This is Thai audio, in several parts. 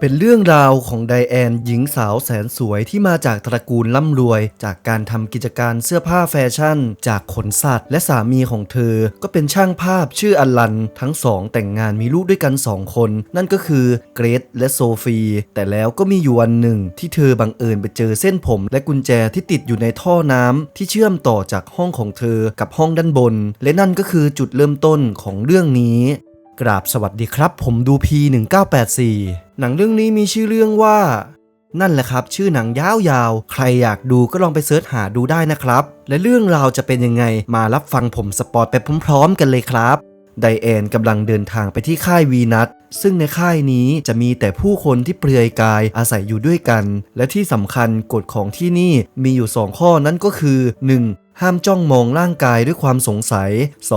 เป็นเรื่องราวของไดแอนหญิงสาวแสนสวยที่มาจากตระกูลร่ำรวย จากการทำกิจการเสื้อผ้าแฟชั่น จากขนสัตว์ และสามีของเธอ ก็เป็นช่างภาพชื่ออลัน ทั้งสองแต่งงานมีลูกด้วยกันสองคน นั่นก็คือเกรซและโซฟี แต่แล้วก็มีอยู่วันหนึ่ง ที่เธอบังเอิญไปเจอเส้นผม และกุญแจที่ติดอยู่ในท่อน้ำที่เชื่อมต่อจากห้องของเธอกับห้องด้านบน และนั่นก็คือจุดเริ่มต้นของเรื่องนี้ กราบสวัสดีครับ ผมดู P1984 หนังเรื่องนี้มีชื่อเรื่องว่า นั่นแหละครับ ชื่อหนังยาวๆ ใครอยากดูก็ลองไปเสิร์ชหาดูได้นะครับ และเรื่องราวจะเป็นยังไงมารับฟังผมสปอยไปพร้อมๆ กันเลยครับไดแอนกำลังเดินทางไปที่ค่ายวีนัทซึ่งในค่ายนี้จะมีแต่ผู้คนที่เปลือยกายอาศัยอยู่ด้วยกัน และที่สำคัญกฎของที่นี่มีอยู่ 2 ข้อนั่นก็คือ 1. ห้ามจ้องมองร่างกายด้วยความสงสัย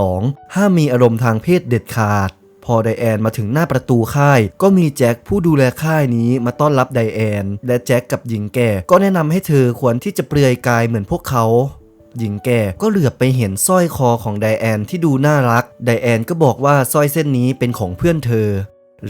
2. ห้ามมีอารมณ์ทางเพศเด็ดขาด พอไดแอนมาถึงหน้าประตูค่าย ก็มีแจ็คผู้ดูแลค่ายนี้มาต้อนรับไดแอน และแจ็คกับหญิงแก่ ก็แนะนำให้เธอควรที่จะเปลือยกายเหมือนพวกเขาหญิงแก่ก็เหลือบไปเห็นสร้อยคอของไดแอนที่ดูน่ารัก ไดแอนก็บอกว่าสร้อยเส้นนี้เป็นของเพื่อนเธอ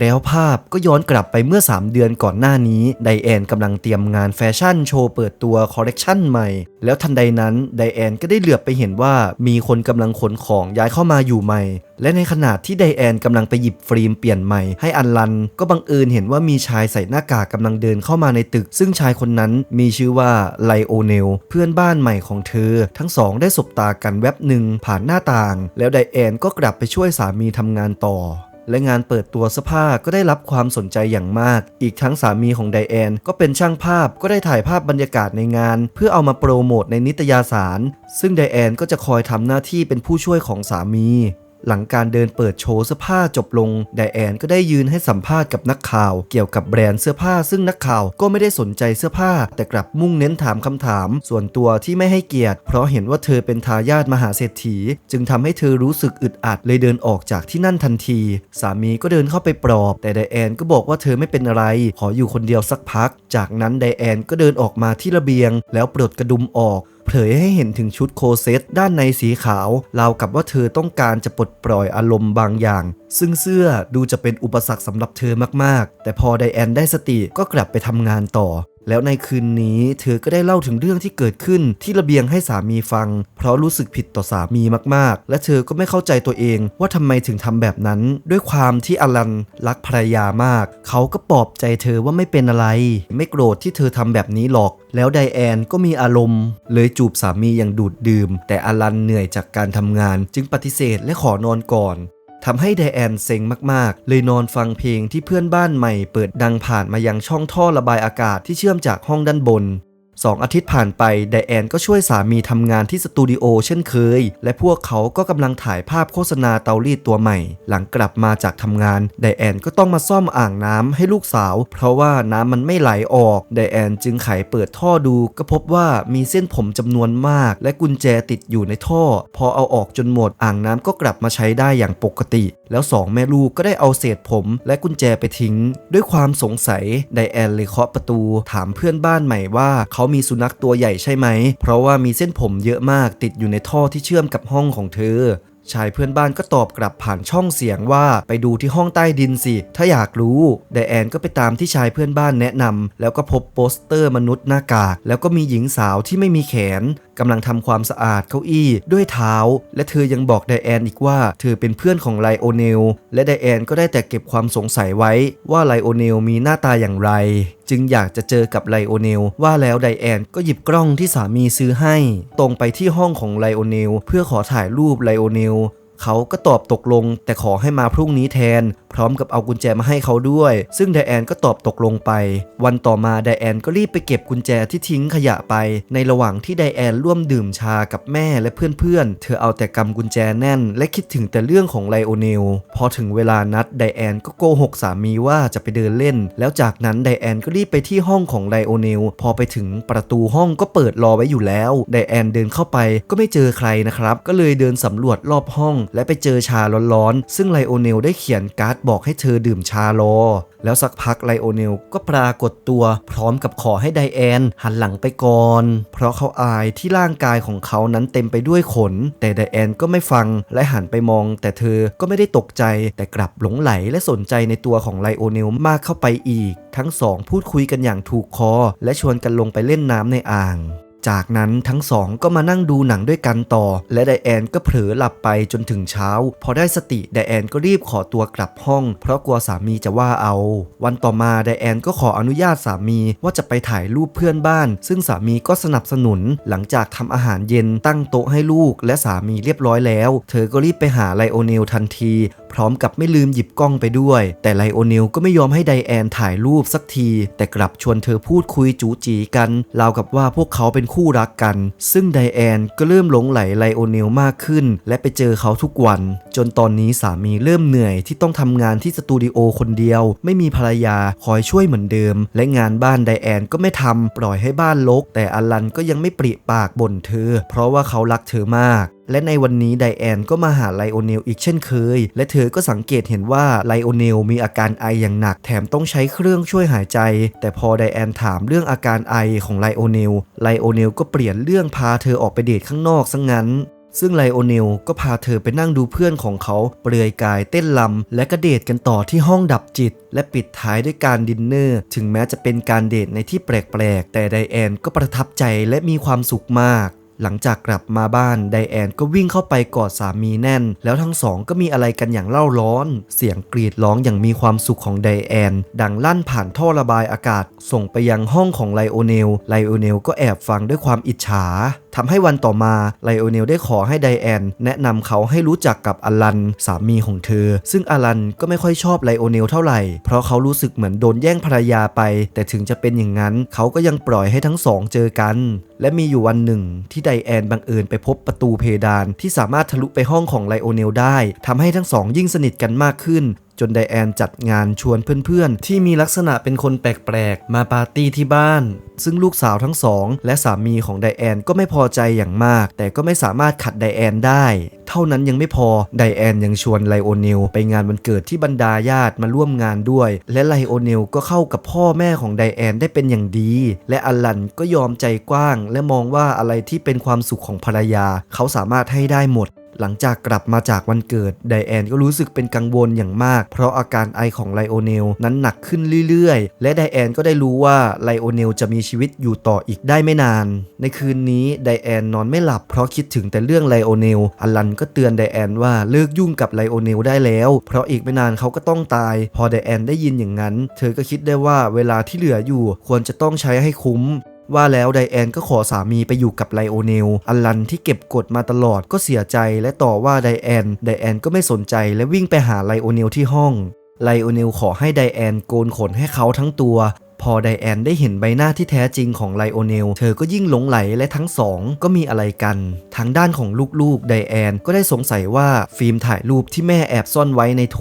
แล้วภาพก็ย้อนกลับไปเมื่อ 3 เดือนก่อนหน้านี้ ไดแอนกำลังเตรียมงานแฟชั่นโชว์เปิดตัวคอลเลกชันใหม่ แล้วทันใดนั้น ไดแอนก็ได้เหลือบไปเห็นว่ามีคนกำลังขนของย้ายเข้ามาอยู่ใหม่ และในขณะที่ไดแอนกำลังไปหยิบฟิล์มเปลี่ยนใหม่ให้อันลัน ก็บังเอิญเห็นว่ามีชายใส่หน้ากากกำลังเดินเข้ามาในตึก ซึ่งชายคนนั้นมีชื่อว่าไลโอเนลเพื่อนบ้านใหม่ของเธอ ทั้งสองได้สบตากันแวบหนึ่งผ่านหน้าต่าง แล้วไดแอนก็กลับไปช่วยสามีทำงานต่อ และงานเปิดตัวเสื้อผ้าก็ได้รับความสนใจอย่างมาก อีกทั้งสามีของไดแอน ก็เป็นช่างภาพก็ได้ถ่ายภาพบรรยากาศในงาน เพื่อเอามาโปรโมทในนิตยสาร ซึ่งไดแอนก็จะคอยทำหน้าที่เป็นผู้ช่วยของสามี หลังการเดินเปิดโชว์เสื้อผ้าจบลง ไดแอนก็ได้ยืนให้สัมภาษณ์กับนักข่าวเกี่ยวกับแบรนด์เสื้อผ้า ซึ่งนักข่าวก็ไม่ได้สนใจเสื้อผ้า แต่กลับมุ่งเน้นถามคำถาม ส่วนตัวที่ไม่ให้เกียรติ เพราะเห็นว่าเธอเป็นทายาทมหาเศรษฐี จึงทำให้เธอรู้สึกอึดอัดเลยเดินออกจากที่นั่นทันที สามีก็เดินเข้าไปปลอบ แต่ไดแอนก็บอกว่าเธอไม่เป็นอะไร ขออยู่คนเดียวสักพัก จากนั้นไดแอนก็เดินออกมาที่ระเบียง แล้วปลดกระดุมออก เผยให้เห็นถึงชุดโคเซตด้านในสีขาวราวกับว่าเธอต้องการจะปลดปล่อยอารมณ์บางอย่าง ซึ่งเสื้อดูจะเป็นอุปสรรคสำหรับเธอมากๆ แต่พอไดแอนได้สติก็กลับไปทำงานต่อ แล้วในคืนนี้เธอก็ได้เล่าถึงเรื่องที่เกิดขึ้นที่ระเบียงให้สามีฟัง เพราะรู้สึกผิดต่อสามีมากๆ และเธอก็ไม่เข้าใจตัวเองว่าทำไมถึงทำแบบนั้น ด้วยความที่อลันรักภรรยามาก เขาก็ปลอบใจเธอว่าไม่เป็นอะไร ไม่โกรธที่เธอทำแบบนี้หรอก แล้วไดแอนก็มีอารมณ์ เลยจูบสามีอย่างดูดดื่ม แต่อลันเหนื่อยจากการทำงาน จึงปฏิเสธและขอนอนก่อน ทำให้ไดแอนเซ็งมากๆ เลยนอนฟังเพลงที่เพื่อนบ้านใหม่เปิดดังผ่านมายังช่องท่อระบายอากาศที่เชื่อมจากห้องด้านบน สองอาทิตย์ผ่านไปไดแอนก็ช่วยสามีทำงานที่สตูดิโอเช่นเคย และพวกเขาก็กำลังถ่ายภาพโฆษณาเตารีดตัวใหม่ หลังกลับมาจากทำงานไดแอนก็ต้องมาซ่อมอ่างน้ำให้ลูกสาว เพราะว่าน้ำมันไม่ไหลออกไดแอนจึงไขเปิดท่อดู ก็พบว่ามีเส้นผมจำนวนมาก และกุญแจติดอยู่ในท่อ พอเอาออกจนหมดอ่างน้ำก็กลับมาใช้ได้อย่างปกติ แล้วสองแม่ลูกก็ได้เอาเศษผม และกุญแจไปทิ้ง ด้วยความสงสัยไดแอนเลยเคาะประตู ถามเพื่อนบ้านใหม่ว่าเขามีสุนัขตัวใหญ่ใช่ไหม เพราะว่ามีเส้นผมเยอะมากติดอยู่ในท่อที่เชื่อมกับห้องของเธอชายเพื่อนบ้านก็ตอบกลับผ่านช่องเสียงว่าไปดูที่ห้องใต้ดินสิ ถ้าอยากรู้ไดแอนก็ไปตามที่ชายเพื่อนบ้านแนะนำแล้วก็พบโปสเตอร์มนุษย์หน้ากาก แล้วก็มีหญิงสาวที่ไม่มีแขน กำลังทำความสะอาดเก้าอี้ด้วยเท้า และเธอยังบอกไดแอนอีกว่าเธอเป็นเพื่อนของไลโอเนลและไดแอนก็ได้แต่เก็บความสงสัยไว้ว่าไลโอเนลมีหน้าตาอย่างไร จึงอยากจะเจอกับไลโอเนลว่าแล้วไดแอนก็หยิบกล้องที่สามีซื้อให้ ตรงไปที่ห้องของไลโอเนลเพื่อขอถ่ายรูปไลโอเนลเขาก็ตอบตกลง แต่ขอให้มาพรุ่งนี้แทนพร้อมกับเอากุญแจมาให้เขาด้วย ซึ่งไดแอนก็ตอบตกลงไป วันต่อมาไดแอนก็รีบไปเก็บกุญแจที่ทิ้งขยะไป ในระหว่างที่ไดแอนร่วมดื่มชากับแม่และเพื่อนๆ เธอเอาแต่กำกุญแจแน่น และคิดถึงแต่เรื่องของไลโอเนล พอถึงเวลานัดไดแอนก็โกหกสามีว่าจะไปเดินเล่น แล้วจากนั้นไดแอนก็รีบไปที่ห้องของไลโอเนล พอไปถึงประตูห้องก็เปิดรอไว้อยู่แล้วไดแอนเดินเข้าไปก็ไม่เจอใครนะครับ ก็เลยเดินสำรวจรอบห้อง และไปเจอชาร้อนๆ ซึ่งไลโอเนลได้เขียนการ์ดบอกให้เธอดื่มชาโล แล้วสักพักไลโอเนลก็ปรากฏตัวพร้อมกับขอให้ไดแอนหันหลังไปก่อน เพราะเขาอายที่ร่างกายของเขานั้นเต็มไปด้วยขน แต่ไดแอนก็ไม่ฟังและหันไปมอง แต่เธอก็ไม่ได้ตกใจ แต่กลับหลงไหลและสนใจในตัวของไลโอเนลมากเข้าไปอีก ทั้งสองพูดคุยกันอย่างถูกคอ และชวนกันลงไปเล่นน้ำในอ่าง จากนั้นทั้งสองก็มานั่งดูหนังด้วยกันต่อ และไดแอนก็เผลอหลับไปจนถึงเช้า พอได้สติไดแอนก็รีบขอตัวกลับห้อง เพราะกลัวสามีจะว่าเอา วันต่อมาไดแอนก็ขออนุญาตสามีว่าจะไปถ่ายรูปเพื่อนบ้าน ซึ่งสามีก็สนับสนุน หลังจากทำอาหารเย็นตั้งโต๊ะให้ลูก และสามีเรียบร้อยแล้ว เธอก็รีบไปหาไลโอเนลทันที พร้อมกับไม่ลืมหยิบกล้องไปด้วย แต่ไลโอเนลก็ไม่ยอมให้ไดแอนถ่ายรูปสักที แต่กลับชวนเธอพูดคุยจูจีกันราวกับว่าพวกเขาเป็นคู่รักกัน ซึ่งไดแอนก็เริ่มหลงไหลไลโอเนลมากขึ้น และไปเจอเขาทุกวัน จนตอนนี้สามีเริ่มเหนื่อยที่ต้องทำงานที่สตูดิโอคนเดียว ไม่มีภรรยาคอยช่วยเหมือนเดิม และงานบ้านไดแอนก็ไม่ทำปล่อยให้บ้านรกแต่อลันก็ยังไม่ปริปากบ่นเธอ เพราะว่าเขารักเธอมาก และในวันนี้ไดแอนก็มาหาไลโอเนลอีกเช่นเคย และเธอก็สังเกตเห็นว่าไลโอเนลมีอาการไออย่างหนัก แถมต้องใช้เครื่องช่วยหายใจ แต่พอไดแอนถามเรื่องอาการไอของไลโอเนลไลโอเนลก็เปลี่ยนเรื่องพาเธอออกไปเดทข้างนอกซะงงั้นซึ่งไลโอเนลก็พาเธอไปนั่งดูเพื่อนของเขา เปลือยกายเต้นลำ และกระเดทกันต่อที่ห้องดับจิต และปิดท้ายด้วยการดินเนอร์ ถึงแม้จะเป็นการเดทในที่แปลกๆ แต่ไดแอนก็ประทับใจและมีความสุขมาก หลังจากกลับมาบ้านไดแอนก็วิ่งเข้าไปกอดสามีแน่น แล้วทั้งสองก็มีอะไรกันอย่างเล่าร้อน เสียงกรีดร้องอย่างมีความสุขของไดแอน ดังลั่นผ่านท่อระบายอากาศ ส่งไปยังห้องของไลโอเนล ไลโอเนลก็แอบฟังด้วยความอิจฉา ทำให้วันต่อมาไลโอเนลได้ขอให้ไดแอน แนะนำเขาให้รู้จักกับอลันสามีของเธอ ซึ่งอลันก็ไม่ค่อยชอบไลโอเนลเท่าไหร่ เพราะเขารู้สึกเหมือนโดนแย่งภรรยาไป แต่ถึงจะเป็นอย่างนั้น เขาก็ยังปล่อยให้ทั้งสองเจอกัน และมีอยู่วันหนึ่ง ที่ไดแอนบังเอิญไปพบประตูเพดาน ที่สามารถทะลุไปห้องของไลโอเนลได้ทำให้ทั้งสองยิ่งสนิทกันมากขึ้นจนไดแอนจัดงานชวนเพื่อนๆ ที่มีลักษณะเป็นคนแปลกๆ มาปาร์ตี้ที่บ้าน ซึ่งลูกสาวทั้งสองและสามีของไดแอนก็ไม่พอใจอย่างมาก แต่ก็ไม่สามารถขัดไดแอนได้ เท่านั้นยังไม่พอ ไดแอนยังชวนไลโอเนลไปงานวันเกิดที่บรรดาญาติมาร่วมงานด้วย และไลโอเนลก็เข้ากับพ่อแม่ของไดแอนได้เป็นอย่างดี และอลันก็ยอมใจกว้าง และมองว่าอะไรที่เป็นความสุขของภรรยา เขาสามารถให้ได้หมด หลังจากกลับมาจากวันเกิดไดแอนก็รู้สึกเป็นกังวลอย่างมาก เพราะอาการไอของไลโอเนลนั้นหนักขึ้นเรื่อยๆ และไดแอนก็ได้รู้ว่าไลโอเนลจะมีชีวิตอยู่ต่ออีกได้ไม่นาน ในคืนนี้ไดแอนนอนไม่หลับเพราะคิดถึงแต่เรื่องไลโอเนลอลันก็เตือนไดแอนว่าเลิกยุ่งกับไลโอเนลได้แล้ว เพราะอีกไม่นานเขาก็ต้องตาย พอไดแอนได้ยินอย่างนั้น เธอก็คิดได้ว่าเวลาที่เหลืออยู่ควรจะต้องใช้ให้คุ้ม ว่าแล้วไดแอนก็ขอสามีไปอยู่กับไลโอเนลอลันที่เก็บกดมาตลอดก็เสียใจและต่อว่าไดแอน ไดแอนก็ไม่สนใจและวิ่งไปหาไลโอเนลที่ห้อง ไลโอเนลขอให้ไดแอนโกนขนให้เขาทั้งตัว พอไดแอนได้เห็นใบหน้าที่แท้จริงของไลโอเนล เธอก็ยิ่งหลงไหลและทั้งสองก็มีอะไรกัน ทางด้านของลูกๆ ไดแอนก็ได้สงสัยว่าฟิล์มถ่ายรูปที่แม่แอบซ่อนไว้ในโถ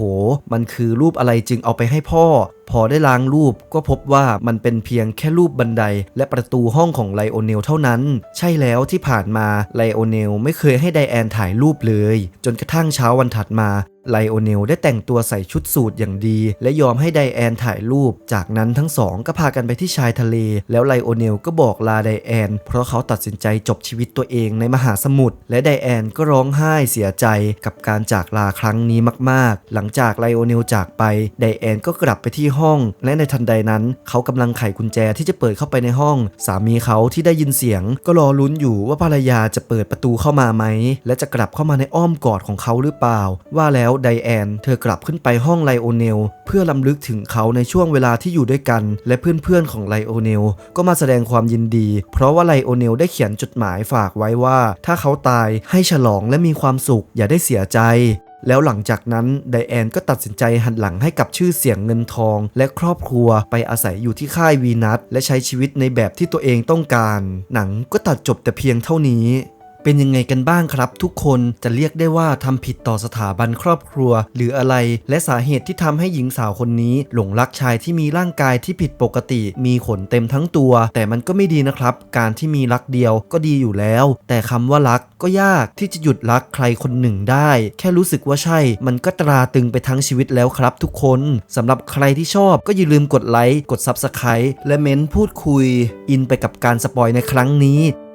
มันคือรูปอะไรจึงเอาไปให้พ่อ พอได้ล้างรูปก็พบว่ามันเป็นเพียงแค่รูปบันได และประตูห้องของไลโอเนลเท่านั้น ใช่แล้วที่ผ่านมาไลโอเนลไม่เคยให้ไดแอนถ่ายรูปเลย จนกระทั่งเช้าวันถัดมาไลโอเนลได้แต่งตัวใส่ชุดสูทอย่างดี และยอมให้ไดแอนถ่ายรูป จากนั้นทั้งสองก็พากันไปที่ชายทะเล แล้วไลโอเนลก็บอกลาไดแอน เพราะเขาตัดสินใจจบชีวิตตัวเองในมหาสมุทรและไดแอนก็ร้องไห้เสียใจกับการจากลาครั้งนี้มาก ๆ หลังจากไลโอเนลจากไปไดแอนก็กลับไปที่ห้อง และในทันใดนั้น เขากำลังไขกุญแจที่จะเปิดเข้าไปในห้อง สามีเขาที่ได้ยินเสียง ก็รอลุ้นอยู่ว่าภรรยาจะเปิดประตูเข้ามาไหม และจะกลับเข้ามาในอ้อมกอดของเขาหรือเปล่า ว่าแล้วไดแอน เธอกลับขึ้นไปห้องไลโอเนลเพื่อลำลึกถึงเขาในช่วงเวลาที่อยู่ด้วยกัน และเพื่อนๆของไลโอเนลก็มาแสดงความยินดี เพราะว่าไลโอเนลได้เขียนจดหมายฝากไว้ว่า ถ้าเขาตายให้ฉลองและมีความสุขอย่าได้เสียใจ แล้วหลังจากนั้นไดแอนก็ตัดสินใจหันหลังให้กับชื่อเสียงเงินทอง และครอบครัวไปอาศัยอยู่ที่ค่ายวีนัสและใช้ชีวิตในแบบที่ตัวเองต้องการ หนังก็ตัดจบแต่เพียงเท่านี้ เป็นยังไงกันบ้างครับ ทุกคนจะเรียกได้ว่าทำผิดต่อสถาบันครอบครัว หรืออะไร และสาเหตุที่ทำให้หญิงสาวคนนี้ หลงรักชายที่มีร่างกายที่ผิดปกติ มีขนเต็มทั้งตัว แต่มันก็ไม่ดีนะครับ การที่มีรักเดียวก็ดีอยู่แล้ว แต่คำว่ารักก็ยากที่จะหยุดรักใครคนหนึ่งได้ แค่รู้สึกว่าใช่ มันก็ตราตึงไปทั้งชีวิตแล้วครับ ทุกคนสำหรับใครที่ชอบก็อย่าลืมกดไลค์กด Subscribe และเม้นพูดคุย อินไปกับการสปอยในครั้งนี้